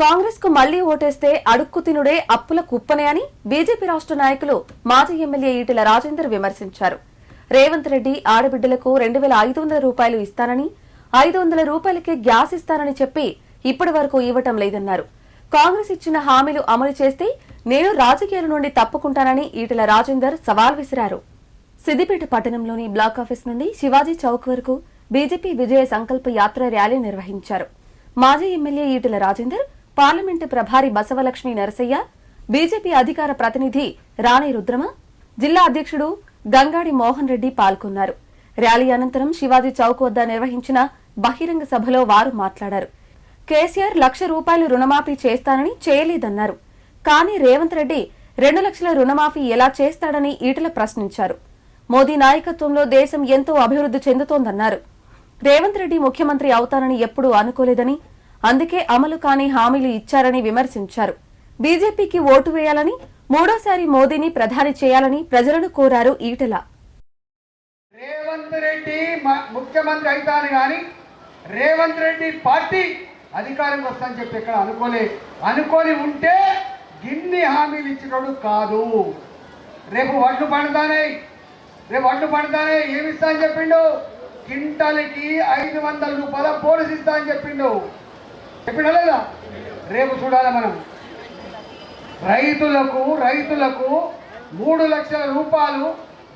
కాంగ్రెస్కు మళ్ళీ ఓటేస్తే అడుక్కు తినుడే అప్పుల కుప్పనే అని బీజేపీ రాష్ట్ర నాయకులు మాజీ ఎమ్మెల్యే ఈటెల రాజేందర్ విమర్శించారు. రేవంత్ రెడ్డి ఆడబిడ్డలకు రెండు వేల ఐదు వందల రూపాయలు ఇస్తానని ఐదు వందల రూపాయలకే గ్యాస్ ఇస్తానని చెప్పి ఇప్పటి వరకు ఇవ్వటం లేదన్నారు. కాంగ్రెస్ ఇచ్చిన హామీలు అమలు చేస్తే నేను రాజకీయాల నుండి తప్పుకుంటానని ఈటెల రాజేందర్ సవాల్ విసిరారు. సిద్దిపేట పట్టణంలోని బ్లాక్ ఆఫీస్ నుండి శివాజీ చౌక్ వరకు బీజేపీ విజయ సంకల్ప యాత్ర ర్యాలీ నిర్వహించారు. మాజీ ఎమ్మెల్యే ఈటెల రాజేందర్ పార్లమెంటు ప్రభారి బసవలక్ష్మి నరసయ్య బీజేపీ అధికార ప్రతినిధి రాణి రుద్రమ జిల్లా అధ్యక్షుడు గంగాడి మోహన్ రెడ్డి పాల్గొన్నారు. ర్యాలీ అనంతరం శివాజీ చౌక్ వద్ద నిర్వహించిన బహిరంగ సభలో వారు మాట్లాడారు. కేసీఆర్ లక్ష రూపాయలు రుణమాఫీ చేస్తానని చేయలేదన్నారు. కానీ రేవంత్ రెడ్డి రెండు లక్షల రుణమాఫీ ఎలా చేస్తాడని ఈటల ప్రశ్నించారు. మోదీ నాయకత్వంలో దేశం ఎంతో అభివృద్ధి చెందుతోందన్నారు. రేవంత్ రెడ్డి ముఖ్యమంత్రి అవుతానని ఎప్పుడూ అనుకోలేదని అందుకే అమలు కాని హామీలు ఇచ్చారని విమర్శించారు. బీజేపీకి ఓటు వేయాలని మూడోసారి మోదీని ప్రధాని చేయాలని ప్రజలను కోరారు ఈటల. రేవంత్ రెడ్డి ముఖ్యమంత్రి అవుతాను కానీ రేవంత్ రెడ్డి పార్టీ అధికారం వస్తానని చెప్పి ఇక్కడ అనుకోలే. అనుకోని ఉంటే గిన్ని హామీలు ఇచ్చినోడు కాదు. రేపు వడ్లు పండుతానే. రేపు వడ్లు పండుతానే ఏమిస్తా అని చెప్పిండు? కింటల్కి ఐదు వందల రూపాయల బోనస్ ఇస్తా అని చెప్పిండు. చెప్పిండా లేదా? రేపు చూడాలి మనం? రైతులకు రైతులకు మూడు లక్షల రూపాయలు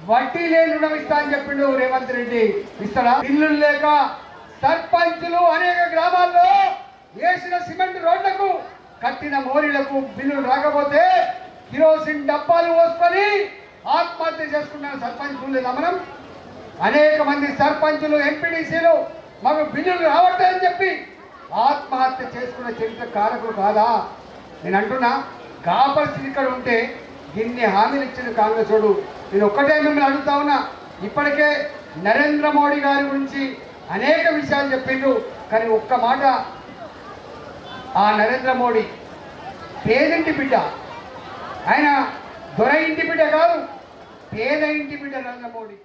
వడ్డీ లేని రుణం ఇస్తా అని చెప్పిండు రేవంత్ రెడ్డి. ఇస్తాడా? ఇల్లు లేక సర్పంచులు అనేక గ్రామాల్లో వేసిన సిమెంట్ రోడ్లకు కట్టిన మోరీలకు బిల్లులు రాకపోతే కిరోసిన్ డబ్బాలు పోసుకొని ఆత్మహత్య చేసుకున్న సర్పంచ్ లేదా మనం? అనేక మంది సర్పంచులు ఎంపీడీసీలు మాకు బిల్లులు రావట్లేదని చెప్పి ఆత్మ ఆత్మహత్య చేసుకున్న చరిత్ర కారకులు కాదా? నేను అంటున్నా గా ఇక్కడ ఉంటే ఇన్ని హామీలు ఇచ్చిన కాంగ్రెస్ వాడు. నేను ఒక్కటే మిమ్మల్ని అడుగుతా ఉన్నా ఇప్పటికే నరేంద్ర మోడీ గారి గురించి అనేక విషయాలు చెప్పిండ్రు కానీ ఒక్క మాట ఆ నరేంద్ర మోడీ పేదింటి బిడ్డ. ఆయన దొర ఇంటి బిడ్డ కాదు పేద ఇంటి బిడ్డ నరేంద్ర మోడీ.